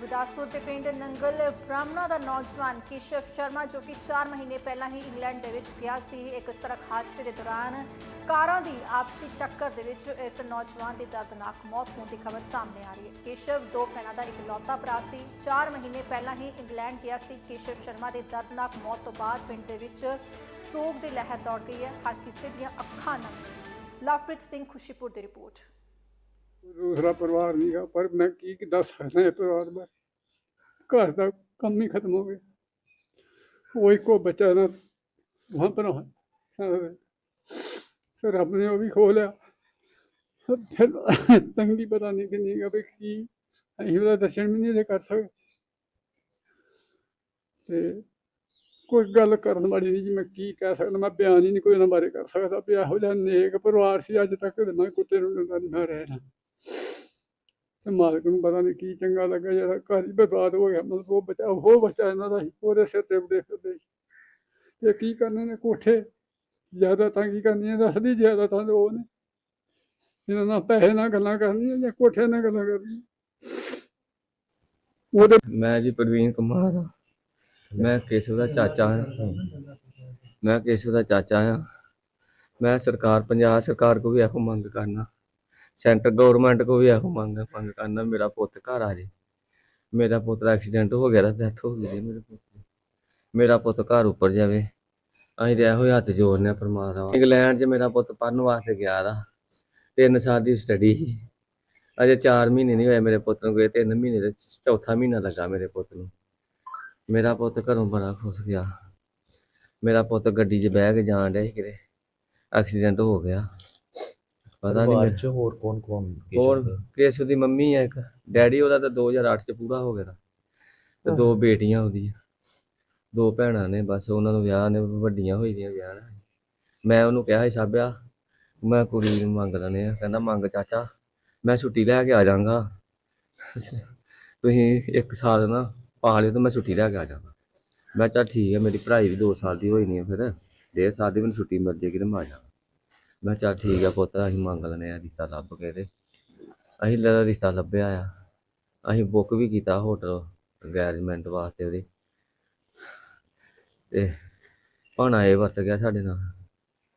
ਗੁਰਦਾਸਪੁਰ ਦੇ ਪਿੰਡ ਨੰਗਲ ਬ੍ਰਾਹਮਣਾ ਦਾ ਨੌਜਵਾਨ ਕੇਸ਼ਵ ਸ਼ਰਮਾ ਜੋ ਕਿ 4 ਮਹੀਨੇ ਪਹਿਲਾਂ ਹੀ ਇੰਗਲੈਂਡ ਦੇ ਵਿੱਚ ਗਿਆ ਸੀ, ਇੱਕ ਸੜਕ ਹਾਦਸੇ ਦੇ ਦੌਰਾਨ ਕਾਰਾਂ ਦੀ ਆਪਸੀ ਟੱਕਰ ਦੇ ਵਿੱਚ ਇਸ ਨੌਜਵਾਨ ਦੀ ਦਰਦਨਾਕ ਮੌਤ ਹੋਣ ਦੀ ਖਬਰ ਸਾਹਮਣੇ ਆ ਰਹੀ ਹੈ। ਕੇਸ਼ਵ ਦੋ ਭੈਣਾਂ ਦਾ ਇਕਲੌਤਾ ਭਰਾ ਸੀ 4 ਮਹੀਨੇ ਪਹਿਲਾਂ ਹੀ ਇੰਗਲੈਂਡ ਗਿਆ ਸੀ। ਕੇਸ਼ਵ ਸ਼ਰਮਾ ਦੀ ਦਰਦਨਾਕ ਮੌਤ ਤੋਂ ਬਾਅਦ ਪਿੰਡ ਦੇ ਵਿੱਚ ਸੋਗ ਦੀ ਲਹਿਰ ਦੌੜ ਗਈ ਹੈ, ਹਰ ਕਿਸੇ ਦੀਆਂ ਅੱਖਾਂ ਨਮ ਲਵਪ੍ਰੀਤ ਸਿੰਘ ਖੁਸ਼ੀਪੁਰ ਦੀ ਰਿਪੋਰਟ। ਦੂਸਰਾ ਪਰਿਵਾਰ ਨਹੀਂ ਗਾ ਪਰ ਮੈਂ ਕੀ ਦੱਸ ਸਕਦਾ ਇਹ ਪਰਿਵਾਰ ਬਾਰੇ? ਘਰ ਦਾ ਕੰਮ ਹੀ ਖਤਮ ਹੋ ਗਿਆ। ਉਹ ਇੱਕੋ ਬੱਚਾ ਨਾ, ਵਹਾਂ ਪਰ ਸਰ, ਰੱਬ ਨੇ ਉਹ ਵੀ ਖੋ ਲਿਆ। ਫਿਰ ਤੰਗੀ ਪਤਾ ਨਹੀਂ ਕਿੰਨੀ ਗਾ ਵੀ ਕੀ, ਅਸੀਂ ਉਹਦਾ ਦਰਸ਼ਨ ਵੀ ਨਹੀਂ ਕਰ ਸਕਦੇ ਤੇ ਕੋਈ ਗੱਲ ਕਰਨ ਵਾਲੀ ਨਹੀਂ ਜੀ, ਮੈਂ ਕੀ ਕਹਿ ਸਕਦਾ, ਮੈਂ ਬਿਆਨ ਹੀ ਨਹੀਂ ਕੋਈ ਉਹਨਾਂ ਬਾਰੇ ਕਰ ਸਕਦਾ ਵੀ ਇਹੋ ਜਿਹਾ ਨੇਕ ਪਰਿਵਾਰ ਸੀ, ਅੱਜ ਤੱਕ ਮੈਂ ਕੁੱਤੇ ਨੂੰ ਦਿੰਦਾ ਨਹੀਂ ਮੈਂ ਰਹਿਣਾ ਤੇ ਮਾਲਕ ਨੂੰ ਪਤਾ ਨਹੀਂ ਕੀ ਚੰਗਾ ਲੱਗਾ, ਜਿਹੜਾ ਘਰ ਹੀ ਬਰਬਾਦ ਹੋ ਗਿਆ, ਮਤਲਬ ਉਹ ਬੱਚਾ ਉਹ ਬੱਚਾ ਇਹਨਾਂ ਦਾ ਉਹਦੇ ਸਿਰ ਤੇ ਉੱਡੇ ਫਿਰਦੇ ਤੇ ਕੀ ਕਰਨੇ ਨੇ ਕੋਠੇ? ਜ਼ਿਆਦਾ ਤਾਂ ਕੀ ਕਰਨੀਆਂ, ਦੱਸਦੀ ਜ਼ਿਆਦਾ ਤਾਂ ਉਹ ਨੇ। ਇਹਨਾਂ ਨਾਲ ਪੈਸੇ ਨਾਲ ਗੱਲਾਂ ਕਰਨੀਆਂ ਜਾਂ ਕੋਠੇ ਨਾਲ ਗੱਲਾਂ ਕਰਨੀਆਂ? ਉਹਦੇ ਮੈਂ ਜੀ ਪ੍ਰਵੀਨ ਕੁਮਾਰ ਹਾਂ ਮੈਂ ਕੇਸ਼ਵ ਦਾ ਚਾਚਾ ਹਾਂ ਮੈਂ ਕੇਸ਼ਵ ਦਾ ਚਾਚਾ ਹਾਂ ਮੈਂ ਸਰਕਾਰ, ਪੰਜਾਬ ਸਰਕਾਰ ਕੋ ਵੀ ਇਹੋ ਮੰਗ ਕਰਨਾ। ਸੈਂਟਰ ਗਵਰਨਮੈਂਟ ਕੋ ਵੀ ਇਹੋ ਮੰਗ ਮੰਗ ਕਰਨਾ ਮੇਰਾ ਪੁੱਤ ਘਰ ਆ ਜੇ। ਮੇਰਾ ਪੁੱਤ ਦਾ ਐਕਸੀਡੈਂਟ ਹੋ ਗਿਆ ਡੈਥ ਹੋ ਗਈ ਜੀ ਮੇਰੇ ਪੁੱਤ ਦੀ। ਮੇਰਾ ਪੁੱਤ ਘਰ ਉੱਪਰ ਜਾਵੇ। ਅਸੀਂ ਤੇ ਇਹੋ ਹੀ ਹੱਥ ਜੋੜਨੇ ਆ ਪਰਮਾਤਮਾ ਇੰਗਲੈਂਡ 'ਚ ਮੇਰਾ ਪੁੱਤ ਪੜ੍ਹਨ ਵਾਸਤੇ ਗਿਆ ਦਾ ਤਿੰਨ ਸਾਲ ਦੀ ਸਟੱਡੀ ਸੀ। ਅਜੇ 4 ਮਹੀਨੇ ਨਹੀਂ ਹੋਏ ਮੇਰੇ ਪੁੱਤ ਨੂੰ ਗਏ, ਤਿੰਨ ਮਹੀਨੇ ਦੇ ਚੌਥਾ ਮਹੀਨਾ ਲੱਗਾ ਮੇਰੇ ਪੁੱਤ ਨੂੰ। ਮੇਰਾ ਪੁੱਤ ਘਰੋਂ ਬੜਾ ਖੁਸ਼ ਗਿਆ। ਮੇਰਾ ਪੁੱਤ ਗੱਡੀ 'ਚ ਬਹਿ ਕੇ ਜਾਣ ਡਿਆ ਸੀ ਕਿਤੇ। ਐਕਸੀਡੈਂਟ ਹੋ ਗਿਆ। ਪਤਾ ਨਹੀਂ। ਚ ਹੋਰ ਕੌਣ ਕੌਣ ਹੋਰ ਕੇਸ਼ਵ ਦੀ ਮੰਮੀ ਹੈ ਇੱਕ। ਡੈਡੀ ਉਹਦਾ ਤਾਂ 2008 ਚ ਪੂਰਾ ਹੋ ਗਿਆ ਤਾ। ਤੇ ਦੋ ਬੇਟੀਆਂ ਉਹਦੀਆਂ। ਦੋ ਭੈਣਾਂ ਨੇ ਬਸ ਉਹਨਾਂ ਨੂੰ ਵਿਆਹ ਨੇ ਵੱਡੀਆਂ ਹੋਈ ਦੀਆਂ ਵਿਆਹ ਨੇ। ਮੈਂ ਉਹਨੂੰ ਕਿਹਾ ਸੀ ਸਾਬਿਆ ਮੈਂ ਕੁੜੀ ਨੂੰ ਮੰਗ ਲੈਣੇ ਆ ਕਹਿੰਦਾ ਮੰਗ ਚਾਚਾ ਮੈਂ ਛੁੱਟੀ ਲੈ ਕੇ ਆ ਜਾਵਾਂਗਾ ਤੁਸੀਂ ਇੱਕ ਸਾਲ ਨਾ ਪਾ ਲਿਓ ਤੇ ਮੈਂ ਛੁੱਟੀ ਲੈ ਕੇ ਆ ਜਾਵਾਂਗਾ ਮੈਂ ਕਿਹਾ ਚੱਲ ਠੀਕ ਹੈ ਮੇਰੀ ਪੜ੍ਹਾਈ ਵੀ 2 ਸਾਲ ਦੀ ਹੋਈ ਨਹੀਂ ਹੈ ਫਿਰ। ਡੇਢ ਸਾਲ ਦੀ ਮੈਨੂੰ ਛੁੱਟੀ ਮਿਲ ਜੇਗੀ ਤੇ ਮੈਂ ਆ ਜਾਵਾਂਗਾ ਮੈਂ ਕਿਹਾ ਚੱਲ ਠੀਕ ਆ ਪੁੱਤ ਅਸੀਂ ਮੰਗ ਲੈਣੇ ਆ ਰਿਸ਼ਤਾ ਲੱਭ ਕੇ ਤੇ। ਅਸੀਂ ਲ ਰਿਸ਼ਤਾ ਲੱਭਿਆ ਆ। ਅਸੀਂ ਬੁੱਕ ਵੀ ਕੀਤਾ ਹੋਟਲ ਅੰਗੇਜਮੈਂਟ ਵਾਸਤੇ ਉਹਦੀ। ਤੇ ਭਾਣਾ ਇਹ ਵਰਤ ਗਿਆ ਸਾਡੇ ਨਾਲ।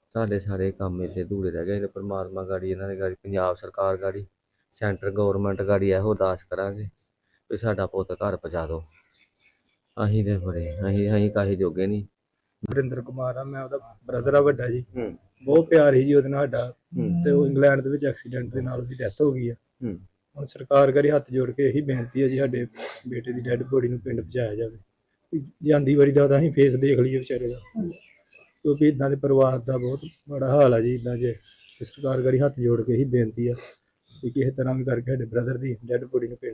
ਸਾਡੇ ਸਾਰੇ ਕੰਮ ਇੱਥੇ ਅਧੂਰੇ ਰਹਿ ਗਏ। ਪਰਮਾਤਮਾ ਗਾੜੀ ਇਹਨਾਂ ਨੇ ਗਾੜੀ ਪੰਜਾਬ ਸਰਕਾਰ ਗਾੜੀ ਸੈਂਟਰ ਗਵਰਨਮੈਂਟ ਗਾੜੀ ਇਹੋ ਅਰਦਾਸ ਕਰਾਂਗੇ ਵੀ ਸਾਡਾ ਪੁੱਤ ਘਰ ਪਹੁੰਚਾ ਦਿਓ। ਅਸੀਂ ਤੇ ਬੜੇ ਅਸੀਂ ਅਸੀਂ ਕਾਹੀ ਜੋਗੇ ਨਹੀਂ। ਵਰਿੰਦਰ ਕੁਮਾਰ ਆ ਮੈਂ ਉਹਦਾ ਬ੍ਰਦਰ ਆ ਵੱਡਾ ਜੀ। ਹੂੰ। ਬਹੁਤ ਪਿਆਰ ਸੀ ਜੀ ਉਹਦੇ ਨਾਲ ਸਾਡਾ। ਤੇ ਉਹ ਇੰਗਲੈਂਡ ਦੇ ਵਿੱਚ ਐਕਸੀਡੈਂਟ ਦੇ ਨਾਲ ਉਹਦੀ ਡੈਥ ਹੋ ਗਈ ਆ। ਹੂੰ। ਹੁਣ ਸਰਕਾਰ ਕਰੀ ਹੱਥ ਜੋੜ ਕੇ ਇਹੀ ਬੇਨਤੀ ਹੈ ਜੀ ਸਾਡੇ ਬੇਟੇ ਦੀ ਡੈੱਡ ਬੋਡੀ ਨੂੰ ਪਿੰਡ ਪਹੁੰਚਾਇਆ ਜਾਵੇ। ਜਾਂਦੀ ਵਾਰੀ ਦਾ ਤਾਂ ਅਸੀਂ ਫੇਸ ਦੇਖ ਲਈਏ ਵਿਚਾਰੇ ਦਾ। ਕਿਉਂਕਿ ਇਦਾਂ ਦੇ ਪਰਿਵਾਰ ਦਾ ਬਹੁਤ ਬੜਾ ਹਾਲ ਆ ਜੀ ਇਦਾਂ ਜੇ ਸਰਕਾਰ ਕਰੀ ਹੱਥ ਜੋੜ ਕੇ ਇਹੀ ਬੇਨਤੀ ਆ ਕਿ ਕਿਸੇ ਤਰ੍ਹਾਂ ਵੀ ਕਰਕੇ ਸਾਡੇ ਬ੍ਰਦਰ ਦੀ ਡੈੱਡ ਬੋਡੀ ਨੂੰ ਪਿੰਡ